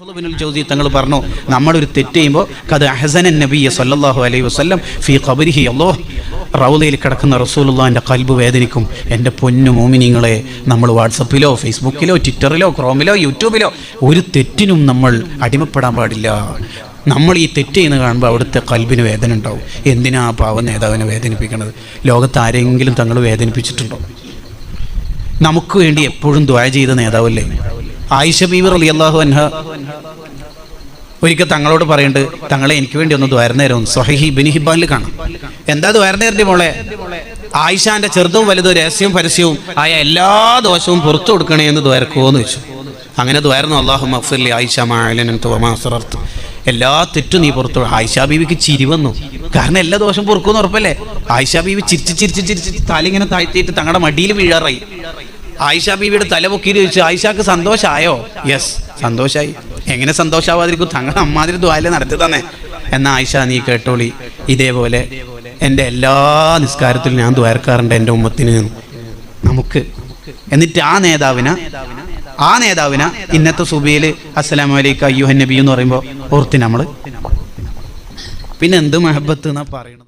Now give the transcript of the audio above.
ബിനുൽ ജൗസി തങ്ങൾ പറഞ്ഞു നമ്മളൊരു തെറ്റ് ചെയ്യുമ്പോൾ കത് അഹസനൻ നബിയ സല്ലല്ലാഹു അലൈഹി വസല്ലം ഫീ ഖബരിഹി അല്ലോ റൗലയിൽ കിടക്കുന്ന റസൂലുള്ളാന്റെ കൽബ് വേദനിക്കും. എന്റെ പൊന്നു മോമിനിങ്ങളെ നമ്മൾ വാട്സപ്പിലോ ഫേസ്ബുക്കിലോ ട്വിറ്ററിലോ ക്രോമിലോ യൂട്യൂബിലോ ഒരു തെറ്റിനും നമ്മൾ അടിമപ്പെടാൻ പാടില്ല. നമ്മൾ ഈ തെറ്റ് ചെയ്യുന്ന കാണുമ്പോൾ അവിടുത്തെ കൽബിന് വേദന ഉണ്ടാവും. എന്തിനാ ആ പാവ നേതാവിനെ വേദനിപ്പിക്കുന്നത് ലോകത്ത് ആരെങ്കിലും തങ്ങൾ വേദനിപ്പിച്ചിട്ടുണ്ടോ? നമുക്ക് വേണ്ടി എപ്പോഴും ദ്വാര ചെയ്ത നേതാവല്ലേ? ആയിഷ ബീവർ അലി അള്ളാഹു അൻഹ ഒരിക്കൽ തങ്ങളോട് പറയുന്നുണ്ട് തങ്ങളെ എനിക്ക് വേണ്ടി ഒന്ന് ദ്വാരനേരവും സൊഹി ബിൻ ഹിബാനിൽ കാണാം. എന്താ ദ്വാരനേരന്റെ മോളെ? ആയിഷാന്റെ ചെറുതും വലുതും രഹസ്യവും പരസ്യവും ആയ എല്ലാ ദോഷവും പുറത്തു കൊടുക്കണേ എന്ന് ദ്വാരക്കുമോന്ന് വെച്ചു അങ്ങനെ ദ്വാരന്നു അള്ളാഹു മഫ്സലി ആയിഷ മാലനത്ത് എല്ലാ തെറ്റും നീ പുറത്തു ആയിഷ ബീവിക്ക് ചിരി വന്നു. കാരണം എല്ലാ ദോഷം പൊറുക്കുമെന്ന് ഉറപ്പല്ലേ? ആയിഷ ബീവി ചിരിച്ച് ചിരിച്ച് ചിരിച്ച് തലിങ്ങനെ താഴ്ത്തിയിട്ട് തങ്ങളുടെ മടിയിൽ വീഴാറായി. ആയിഷ ബീവിയുടെ തല പൊക്കിയിട്ട് ചോദിച്ചു ആയിഷക്ക് സന്തോഷമായോ യെസ് സന്തോഷായി. എങ്ങനെ സന്തോഷാവാതിരിക്കും? തങ്ങൾ അമ്മാതിരി ദ്വാല നടത്തി തന്നെ. എന്ന ആയിഷ നീ കേട്ടോളി. ഇതേപോലെ എന്റെ എല്ലാ നിസ്കാരത്തിലും ഞാൻ ദ്വാരക്കാറുണ്ട് എന്റെ ഉമ്മത്തിന് നമുക്ക് എന്നിട്ട് ആ നേതാവിനെ ആ നേതാവിനെ ഇന്നത്തെ സുബിയിൽ അസ്സലാം വലൈക്കും അയ്യുഹൻ നബി എന്ന് പറയുമ്പോൾ ഓർത്തി നമ്മൾ പിന്നെ എന്ത് മെഹബത്ത് എന്നാ പറയണത്